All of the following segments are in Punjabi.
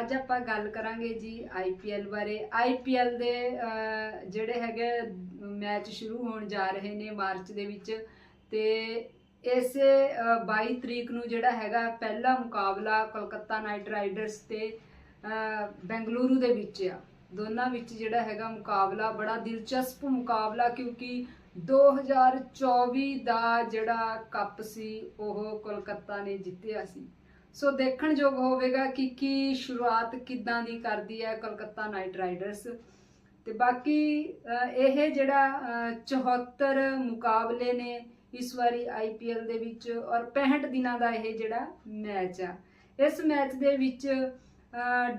ਅੱਜ ਆਪਾਂ ਗੱਲ ਕਰਾਂਗੇ ਜੀ ਆਈਪੀਐਲ ਬਾਰੇ। ਆਈਪੀਐਲ ਦੇ ਜਿਹੜੇ ਹੈਗੇ ਮੈਚ ਸ਼ੁਰੂ ਹੋਣ ਜਾ ਰਹੇ ਨੇ ਮਾਰਚ ਦੇ ਵਿੱਚ। ਤੇ ਇਸੇ ਅਹ, 22 ਤਰੀਕ ਨੂੰ ਜਿਹੜਾ ਹੈਗਾ ਪਹਿਲਾ ਮੁਕਾਬਲਾ ਕੋਲਕਾਤਾ ਨਾਈਟ ਰਾਈਡਰਸ ਤੇ ਅਹ, ਬੈਂਗਲੁਰੂ ਦੇ ਵਿੱਚ ਆ। ਦੋਨਾਂ ਵਿੱਚ ਜਿਹੜਾ ਹੈਗਾ ਮੁਕਾਬਲਾ ਬੜਾ ਦਿਲਚਸਪ ਮੁਕਾਬਲਾ ਕਿਉਂਕਿ 2024 ਦਾ ਜਿਹੜਾ ਕੱਪ ਸੀ ਉਹ ਕੋਲਕਾਤਾ ਨੇ ਜਿੱਤਿਆ ਸੀ। ਸੋ ਦੇਖਣਯੋਗ ਹੋਵੇਗਾ ਕਿ ਕੀ ਸ਼ੁਰੂਆਤ ਕਿੱਦਾਂ ਦੀ ਕਰਦੀ ਹੈ ਕਲਕੱਤਾ ਨਾਈਟ ਰਾਈਡਰਸ। ਤੇ ਬਾਕੀ ਇਹ ਜਿਹੜਾ ਅਹ, 74 ਮੁਕਾਬਲੇ ਨੇ ਇਸ ਵਾਰੀ ਆਈਪੀਐਲ ਦੇ ਵਿੱਚ ਔਰ 65 ਦਿਨਾਂ ਦਾ ਇਹ ਜਿਹੜਾ ਮੈਚ ਆ। ਇਸ ਮੈਚ ਦੇ ਵਿੱਚ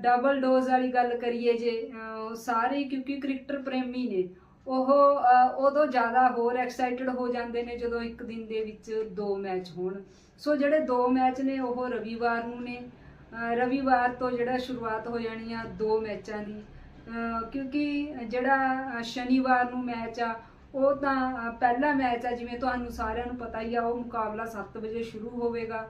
ਡਬਲ ਡੋਜ਼ ਵਾਲੀ ਗੱਲ ਕਰੀਏ ਜੇ ਸਾਰੇ ਕਿਉਂਕਿ ਕ੍ਰਿਕਟਰ ਪ੍ਰੇਮੀ ਨੇ। ਉਹ ਉਦੋਂ ਜ਼ਿਆਦਾ ਹੋਰ ਐਕਸਾਈਟਡ ਹੋ ਜਾਂਦੇ ਨੇ ਜਦੋਂ ਇੱਕ ਦਿਨ ਦੇ ਵਿੱਚ ਦੋ ਮੈਚ ਹੋਣ। ਸੋ ਜਿਹੜੇ ਦੋ ਮੈਚ ਨੇ, ਉਹ ਰਵੀਵਾਰ ਨੂੰ ਨੇ। ਰਵੀਵਾਰ ਤੋਂ ਜਿਹੜਾ ਸ਼ੁਰੂਆਤ ਹੋ ਜਾਣੀ ਆ ਦੋ ਮੈਚਾਂ ਦੀ। ਕਿਉਂਕਿ ਜਿਹੜਾ ਸ਼ਨੀਵਾਰ ਨੂੰ ਮੈਚ ਆ, ਉਹ ਤਾਂ ਪਹਿਲਾ ਮੈਚ ਆ, ਜਿਵੇਂ ਤੁਹਾਨੂੰ ਸਾਰਿਆਂ ਨੂੰ ਪਤਾ ਹੀ ਆ, ਉਹ ਮੁਕਾਬਲਾ 7 ਵਜੇ ਸ਼ੁਰੂ ਹੋਵੇਗਾ।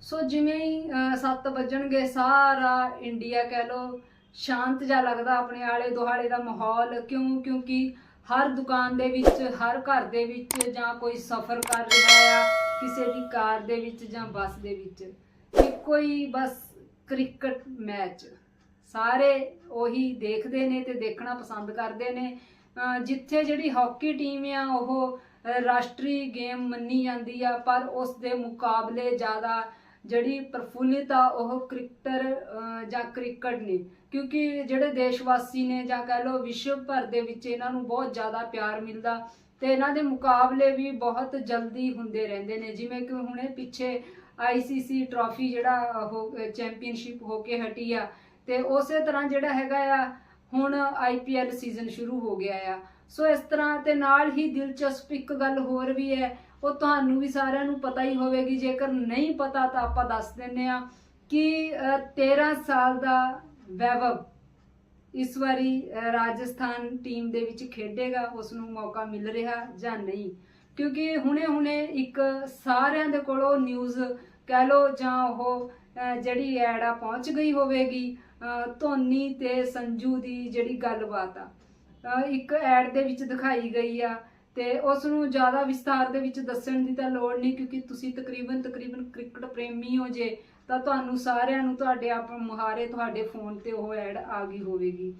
ਸੋ ਜਿਵੇਂ ਹੀ 7 ਵੱਜਣਗੇ ਸਾਰਾ ਇੰਡੀਆ ਕਹਿ ਲੋ ਸ਼ਾਂਤ ਜਿਹਾ ਲੱਗਦਾ ਆਪਣੇ ਆਲੇ ਦੁਆਲੇ ਦਾ ਮਾਹੌਲ। ਕਿਉਂ? ਕਿਉਂਕਿ ਹਰ ਦੁਕਾਨ ਦੇ ਵਿੱਚ, ਹਰ ਘਰ ਦੇ ਵਿੱਚ ਜਾਂ ਕੋਈ ਸਫ਼ਰ ਕਰ ਰਿਹਾ ਆ, ਕਿਸੇ ਦੀ ਕਾਰ ਦੇ ਵਿੱਚ ਜਾਂ ਬੱਸ ਦੇ ਵਿੱਚ, ਇੱਕੋ ਹੀ ਬਸ ਕ੍ਰਿਕਟ ਮੈਚ। ਸਾਰੇ ਉਹੀ ਦੇਖਦੇ ਨੇ ਤੇ ਦੇਖਣਾ ਪਸੰਦ ਕਰਦੇ ਨੇ। ਜਿੱਥੇ ਜਿਹੜੀ ਹਾਕੀ ਟੀਮ ਆ, ਉਹ ਰਾਸ਼ਟਰੀ ਗੇਮ ਮੰਨੀ ਜਾਂਦੀ ਆ, ਪਰ ਉਸ ਦੇ ਮੁਕਾਬਲੇ ਜ਼ਿਆਦਾ ਜਿਹੜੀ ਪ੍ਰਫੁੱਲਿਤ ਆ, ਉਹ ਕ੍ਰਿਕਟਰ ਜਾਂ ਕ੍ਰਿਕਟ ਨੇ। ਕਿਉਂਕਿ ਜਿਹੜੇ ਦੇਸ਼ ਵਾਸੀ ਨੇ ਜਾਂ ਕਹਿ ਲਓ ਵਿਸ਼ਵ ਭਰ ਦੇ ਵਿੱਚ ਇਹਨਾਂ ਨੂੰ ਬਹੁਤ ਜ਼ਿਆਦਾ ਪਿਆਰ ਮਿਲਦਾ ਤੇ ਇਹਨਾਂ ਦੇ ਮੁਕਾਬਲੇ ਵੀ ਬਹੁਤ ਜਲਦੀ ਹੁੰਦੇ ਰਹਿੰਦੇ ਨੇ। ਜਿਵੇਂ ਕਿ ਹੁਣੇ ਪਿੱਛੇ ਆਈਸੀਸੀ ਟਰਾਫੀ ਜਿਹੜਾ, ਉਹ ਚੈਂਪੀਅਨਸ਼ਿਪ ਹੋ ਕੇ ਹਟੀ ਆ। ਤੇ ਉਸੇ ਤਰ੍ਹਾਂ ਜਿਹੜਾ ਹੈਗਾ ਆ, ਹੁਣ ਆਈਪੀਐਲ ਸੀਜ਼ਨ ਸ਼ੁਰੂ ਹੋ ਗਿਆ ਆ। ਸੋ ਇਸ ਤਰ੍ਹਾਂ ਤੇ ਨਾਲ ਹੀ ਦਿਲਚਸਪ ਇੱਕ ਗੱਲ ਹੋਰ ਵੀ ਹੈ ਉਹ ਤੁਹਾਨੂੰ ਵੀ ਸਾਰਿਆਂ ਨੂੰ ਪਤਾ ਹੀ ਹੋਵੇਗੀ ਜੇਕਰ ਨਹੀਂ ਪਤਾ ਤਾਂ ਆਪਾਂ ਦੱਸ ਦਿੰਨੇ ਆ ਕਿ ਅਹ, 13 ਸਾਲ ਦਾ ਵੈਭਵ ਇਸ ਵਾਰੀ ਰਾਜਸਥਾਨ ਟੀਮ ਦੇ ਵਿੱਚ ਖੇਡੇਗਾ ਉਸ ਨੂੰ ਮੌਕਾ ਮਿਲ ਰਿਹਾ ਜਾਂ ਨਹੀਂ। ਕਿਉਂਕਿ ਹੁਣੇ-ਹੁਣੇ ਇੱਕ ਸਾਰਿਆਂ ਦੇ ਕੋਲੋਂ ਨਿਊਜ਼ ਕਹਿ ਲੋ ਜਾਂ ਉਹ ਜਿਹੜੀ ਐਡ ਆ ਪਹੁੰਚ ਗਈ ਹੋਵੇਗੀ ਧੋਨੀ ਤੇ ਸੰਜੂ ਦੀ ਜਿਹੜੀ ਗੱਲਬਾਤ ਆ। ਇੱਕ ਐਡ ਦੇ ਵਿੱਚ ਦਿਖਾਈ ਗਈ ਆ ਤੇ ਉਸ ਨੂੰ ਜ਼ਿਆਦਾ ਵਿਸਥਾਰ ਦੇ ਵਿੱਚ ਦੱਸਣ ਦੀ ਤਾਂ ਲੋੜ ਨਹੀਂ ਕਿਉਂਕਿ ਤੁਸੀਂ ਤਕਰੀਬਨ ਤਕਰੀਬਨ ਕ੍ਰਿਕਟ ਪ੍ਰੇਮੀ ਹੋ ਜੇ ਤਾਂ ਤੁਹਾਨੂੰ ਸਾਰਿਆਂ ਨੂੰ ਤੁਹਾਡੇ ਆਪ ਮੁਹਾਰੇ ਤੁਹਾਡੇ ਫੋਨ ਤੇ ਉਹ ਐਡ ਆ ਗਈ ਹੋਵੇਗੀ।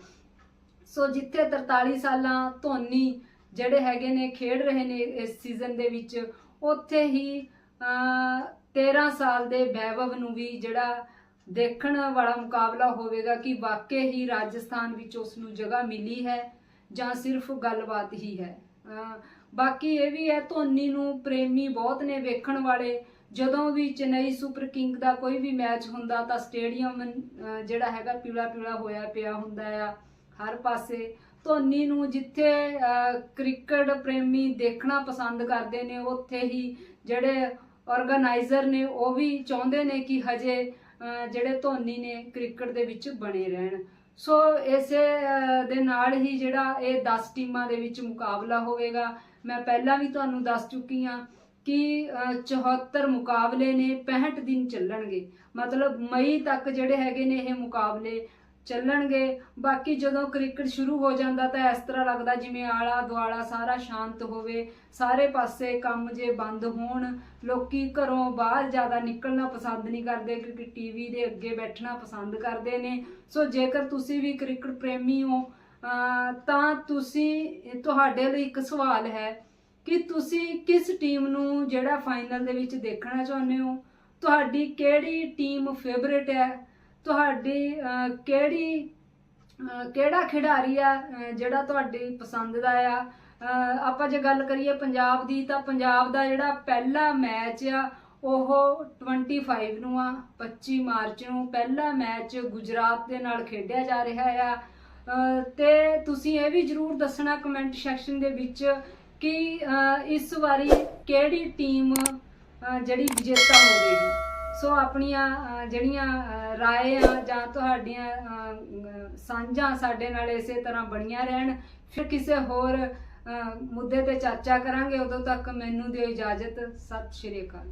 ਸੋ ਜਿੱਥੇ 43 ਸਾਲਾਂ ਧੋਨੀ ਜਿਹੜੇ ਹੈਗੇ ਨੇ ਖੇਡ ਰਹੇ ਨੇ ਇਸ ਸੀਜ਼ਨ ਦੇ ਵਿੱਚ ਉੱਥੇ ਹੀ ਅਹ, 13 ਸਾਲ ਦੇ ਵੈਭਵ ਨੂੰ ਵੀ ਜਿਹੜਾ ਦੇਖਣ ਵਾਲਾ ਮੁਕਾਬਲਾ ਹੋਵੇਗਾ ਕਿ ਵਾਕਈ ਹੀ ਰਾਜਸਥਾਨ ਵਿੱਚ ਉਸ ਨੂੰ ਜਗ੍ਹਾ ਮਿਲੀ ਹੈ ਜਾਂ ਸਿਰਫ ਗੱਲਬਾਤ ਹੀ ਹੈ। ਬਾਕੀ ਇਹ ਵੀ ਹੈ, ਧੋਨੀ ਨੂੰ ਪ੍ਰੇਮੀ ਬਹੁਤ ਨੇ ਵੇਖਣ ਵਾਲੇ। ਜਦੋਂ ਵੀ ਚੇਨਈ ਸੁਪਰ ਕਿੰਗ ਦਾ ਕੋਈ ਵੀ ਮੈਚ ਹੁੰਦਾ ਤਾਂ ਸਟੇਡੀਅਮ ਜਿਹੜਾ ਹੈਗਾ ਪੀਲਾ ਪੀਲਾ ਹੋਇਆ ਪਿਆ ਹੁੰਦਾ ਆ ਹਰ ਪਾਸੇ। ਧੋਨੀ ਨੂੰ ਜਿੱਥੇ ਕ੍ਰਿਕਟ ਪ੍ਰੇਮੀ ਦੇਖਣਾ ਪਸੰਦ ਕਰਦੇ ਨੇ, ਉੱਥੇ ਹੀ ਜਿਹੜੇ ਆਰਗੇਨਾਈਜ਼ਰ ਨੇ ਉਹ ਵੀ ਚਾਹੁੰਦੇ ਨੇ ਕਿ ਹਜੇ ਜਿਹੜੇ ਧੋਨੀ ਨੇ ਕ੍ਰਿਕਟ ਦੇ ਵਿੱਚ ਬਣੇ ਰਹਿਣ। ਸੋ ਇਸੇ ਦੇ ਨਾਲ ਹੀ ਜਿਹੜਾ ਇਹ 10 ਟੀਮਾਂ ਦੇ ਵਿੱਚ ਮੁਕਾਬਲਾ ਹੋਵੇਗਾ ਮੈਂ ਪਹਿਲਾਂ ਵੀ ਤੁਹਾਨੂੰ ਦੱਸ ਚੁੱਕੀ ਹਾਂ ਕਿ ਅਹ, 74 ਮੁਕਾਬਲੇ ਨੇ 65 ਦਿਨ ਚੱਲਣਗੇ। ਮਤਲਬ ਮਈ ਤੱਕ ਜਿਹੜੇ ਹੈਗੇ ਨੇ ਇਹ ਮੁਕਾਬਲੇ ਚੱਲਣਗੇ। ਬਾਕੀ ਜਦੋਂ ਕ੍ਰਿਕਟ ਸ਼ੁਰੂ ਹੋ ਜਾਂਦਾ ਤਾਂ ਇਸ ਤਰ੍ਹਾਂ ਲੱਗਦਾ ਜਿਵੇਂ ਆਲਾ ਦੁਆਲਾ ਸਾਰਾ ਸ਼ਾਂਤ ਹੋਵੇ, ਸਾਰੇ ਪਾਸੇ ਕੰਮ ਜੇ ਬੰਦ ਹੋਣ, ਲੋਕੀ ਘਰੋਂ ਬਾਹਰ ਜ਼ਿਆਦਾ ਨਿਕਲਣਾ ਪਸੰਦ ਨਹੀਂ ਕਰਦੇ, ਕਿਉਂਕਿ ਟੀਵੀ ਦੇ ਅੱਗੇ ਬੈਠਣਾ ਪਸੰਦ ਕਰਦੇ ਨੇ। ਸੋ ਜੇਕਰ ਤੁਸੀਂ ਵੀ ਕ੍ਰਿਕਟ ਪ੍ਰੇਮੀ ਹੋ ਤਾਂ ਤੁਸੀਂ, ਤੁਹਾਡੇ ਲਈ ਇੱਕ ਸਵਾਲ ਹੈ ਕਿ ਤੁਸੀਂ ਕਿਸ ਟੀਮ ਨੂੰ ਜਿਹੜਾ ਫਾਈਨਲ ਦੇ ਵਿੱਚ ਦੇਖਣਾ ਚਾਹੁੰਦੇ ਹੋ? ਤੁਹਾਡੀ ਕਿਹੜੀ ਟੀਮ ਫੇਵਰੇਟ ਹੈ? ਤੁਹਾਡੀ ਕਿਹੜੀ ਕਿਹੜਾ ਖਿਡਾਰੀ ਆ ਜਿਹੜਾ ਤੁਹਾਡੀ ਪਸੰਦ ਦਾ ਆ? ਆਪਾਂ ਜੇ ਗੱਲ ਕਰੀਏ ਪੰਜਾਬ ਦੀ ਤਾਂ ਪੰਜਾਬ ਦਾ ਜਿਹੜਾ ਪਹਿਲਾ ਮੈਚ ਆ ਉਹ 25 ਨੂੰ ਆ 25 ਮਾਰਚ ਨੂੰ ਪਹਿਲਾ ਮੈਚ ਗੁਜਰਾਤ ਦੇ ਨਾਲ ਖੇਡਿਆ ਜਾ ਰਿਹਾ ਆ। ਅਹ, ਤੇ ਤੁਸੀਂ ਇਹ ਵੀ ਜਰੂਰ ਦੱਸਣਾ ਕਮੈਂਟ ਸੈਕਸ਼ਨ ਦੇ ਵਿੱਚ ਕਿ ਇਸ ਵਾਰੀ ਕਿਹੜੀ ਟੀਮ ਜਿਹੜੀ ਵਿਜੇਤਾ ਹੋਵੇਗੀ? ਸੋ ਆਪਣੀਆਂ ਜਿਹੜੀਆਂ ਰਾਏ ਆ ਜਾਂ ਤੁਹਾਡੀਆਂ ਸਾਂਝਾਂ ਸਾਡੇ ਨਾਲ ਇਸੇ ਤਰ੍ਹਾਂ ਬਣੀਆਂ ਰਹਿਣ, ਫਿਰ ਕਿਸੇ ਹੋਰ ਮੁੱਦੇ ਤੇ ਚਰਚਾ ਕਰਾਂਗੇ, ਉਦੋਂ ਤੱਕ ਮੈਨੂੰ ਦਿਓ ਇਜਾਜ਼ਤ। ਸਤਿ ਸ਼੍ਰੀ ਅਕਾਲ।